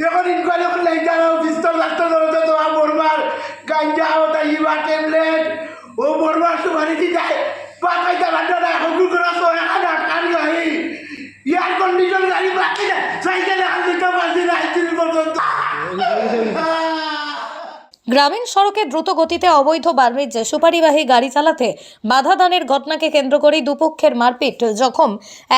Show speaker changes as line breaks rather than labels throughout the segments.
এখন ইনকোয়ারি করলে যারা পিস্তল রাস্তা তো গাঞ্জা ও ট্যাবলেট ও যায় করা গাড়ি এয়ার কন্ডিশন গাড়ি বাকি না সাইকেলে দিতে পারছি না আইসিল পর্যন্ত
গ্রামীণ সড়কে দ্রুত গতিতে অবৈধ বার্মিজ সুপারিবাহী গাড়ি চালাতে বাধা দানের ঘটনাকে কেন্দ্র করেই দুপক্ষের মারপিট, জখম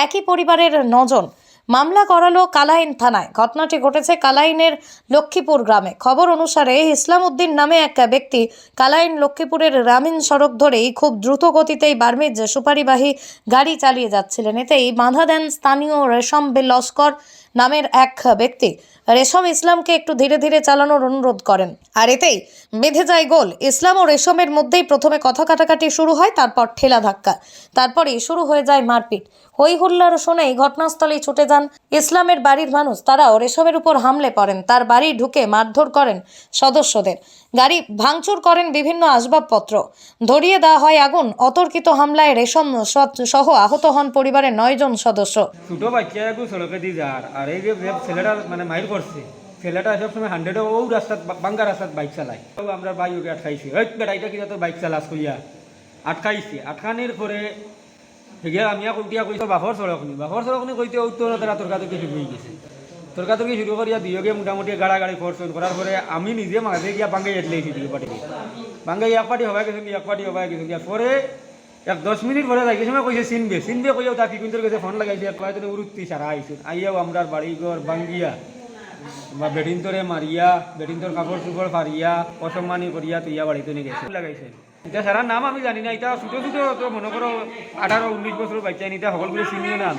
একই পরিবারের নজন। মামলা করালো কালাইন থানায়। ঘটনাটি ঘটেছে কালাইনের লক্ষ্মীপুর গ্রামে। খবর অনুসারে ইসলাম উদ্দিন নামে এক ব্যক্তি কালাইন লক্ষ্মীপুরের গ্রামীণ সড়ক ধরেই খুব দ্রুত গতিতেই বার্মিজ সুপারিবাহী গাড়ি চালিয়ে যাচ্ছিলেন। এতেই বাধা দেন স্থানীয় রেশম বে লস্কর নামের এক ব্যক্তি। রেশম ইসলামকে একটু ধীরে ধীরে চালানোর অনুরোধ করেন। আর এতেই বেঁধে যায় গোল। ইসলাম ও রেশমের মধ্যেই প্রথমে কথা কাটাকাটি শুরু হয়, তারপর ঠেলা ধাক্কা। তারপরেই শুরু হয়ে যায় মারপিট। হই হুল্লার শুনেই ঘটনাস্থলেই ছুটে যান ইসলামের বাড়ির মানুষ। তারাও রেশমের উপর হামলে পড়েন। তার বাড়ি ঢুকে মারধর করেন সদস্যদের। গাড়ি ভাঙচুর করেন বিভিন্ন আসবাবপত্র। ধরিয়ে দেওয়া হয় আগুন। অতর্কিত হামলায় রেশম সহ আহত হন পরিবারের নয়জন সদস্য।
আর এই যে ছেলেটা মানে মাইর করছে, ছেলেটা সবসময় হান্ড্রেডে ও রাস্তাত বাঙ্গা রাস্তাত বাইক চালায়। আমরা বাই ওকে আটকাইছি। ওই বেটা, এটা কিনা তোর বাইক চালাস কইয়া? আটকাইছি। আটকানির পরে সেগিয়া আমি কইটিয়া কইছো বাঘর সড়কনি বাঘর সড়কনি কইতে ওই তো তারা তর্কাতর্কি শুরু হয়ে গেছে? তর্কাতর্কি শুরু করিয়া দুয়োগে মোটামুটি গাড়া গাড়ি খরচন করার পরে আমি নিজে মাঝে গিয়া বাঙ্গাই এটলেছি দুই পাটি বাঙ্গাই এক পাটি হবাই গেছে এক পাটি হবাই গেছে। পরে এক দশ মিনিট পরে যাই সময় কইছে চিনবে। চিনবে কইয়াও তার কিন্তু কৈছে, ফোন লাগাইছে কয় তুমি উরুত্তি সারা আইসুন আইয়াও আমরা বাড়িঘর বাঙ্গিয়া বা বেডিন্তরে মারিয়া বেডিন্তর কাপড় চুপড় ফারিয়া অসম্মানি করিয়া তুইয়া বাড়িতে নিয়ে গেছে লাগাইছে। এটা সারা নাম আমি জানি না এটা ছোটো ছোটো তো মনে করো আঠারো উনিশ বছর বাচ্চা নিতে সকলগুলো চিনিও না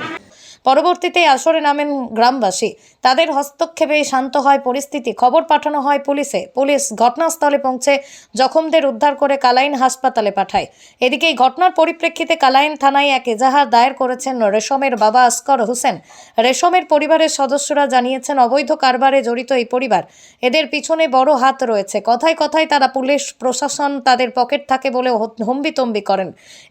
পরবর্তীতে আসরে নামেন গ্রামবাসী। তাদের হস্তক্ষেপে শান্ত হয় পরিস্থিতি। খবর পাঠানো হয় পুলিশে। পুলিশ ঘটনাস্থলে পৌঁছে জখমদের উদ্ধার করে কালাইন হাসপাতালে পাঠায়। এদিকে এই ঘটনার পরিপ্রেক্ষিতে কালাইন থানায় এক এজাহার দায়ের করেছেন রেশমের বাবা আসকর হোসেন। রেশমের পরিবারের সদস্যরা জানিয়েছেন, অবৈধ কারবারে জড়িত এই পরিবার। এদের পিছনে বড় হাত রয়েছে। কথায় কথায় তারা পুলিশ, প্রশাসন তাদের পকেট থাকে বলে হম্বিতম্বি করেন।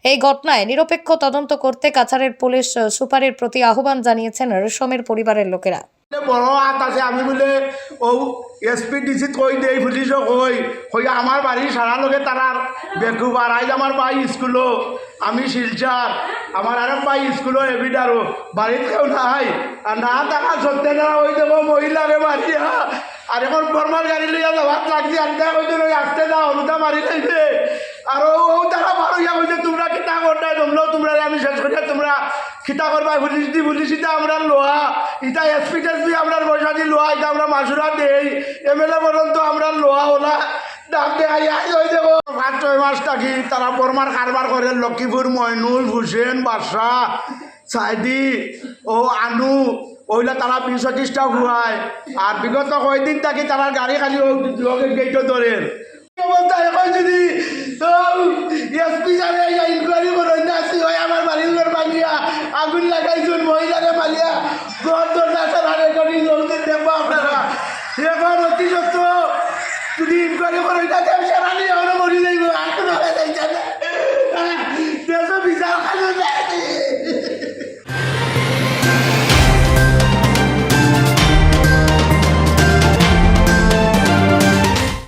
এই ঘটনায় নিরপেক্ষ তদন্ত করতে কাছাড়ের পুলিশ সুপারের প্রতি আহ্বান জানিয়েছেন রেশমের পরিবারের লোকেরা।
বড় হাত আছে, আমি বলে, ও এসপি ডিসি কই দেই পুলিশও কই? কই আমার বাড়ি সারা লগে তারার বেকুব আর আইজ আমার ভাই স্কুলও আমি শিলচার। আমার আরেক ভাই স্কুলও এবিডারও বাড়িতে কেউ নাই। আর না থাকা সত্যি না ওই দেবো মহিলারে মারিয়া, আর এখন বর্মার গাড়ি লইয়া যাওয়ার লাগছি দেখা কইতে লই আসতে দাও অনুদা মারি লাইবে আর ও ও তারা মারিয়া কইছে তোমরা কিতা করতাই তোমরাও তোমরা আমি শেষ করিয়া তোমরা খিতা করবা পুলিশ দি পুলিশ ইটা আমরা লোহা, ইটা এসপি টেসপি, আমরা পয়সা দি লোহা, ইটা আমরা মাসুরা দেই। এমএলএ পর্যন্ত আমরা লোহা ওলা দাম দেখাই হয়ে যাব পাঁচ ছয় মাস থাকি তারা বর্মার কারবার করে, লক্ষ্মীপুর, ময়নুল, হুসেন বাদশাহ সাইদি, ও আনু, ওইলা তারা বিশ পঁচিশটা ঘুরায়। আর বিগত কয়দিন থাকি তারা গাড়ি খালি গেট ধরে অবস্থা?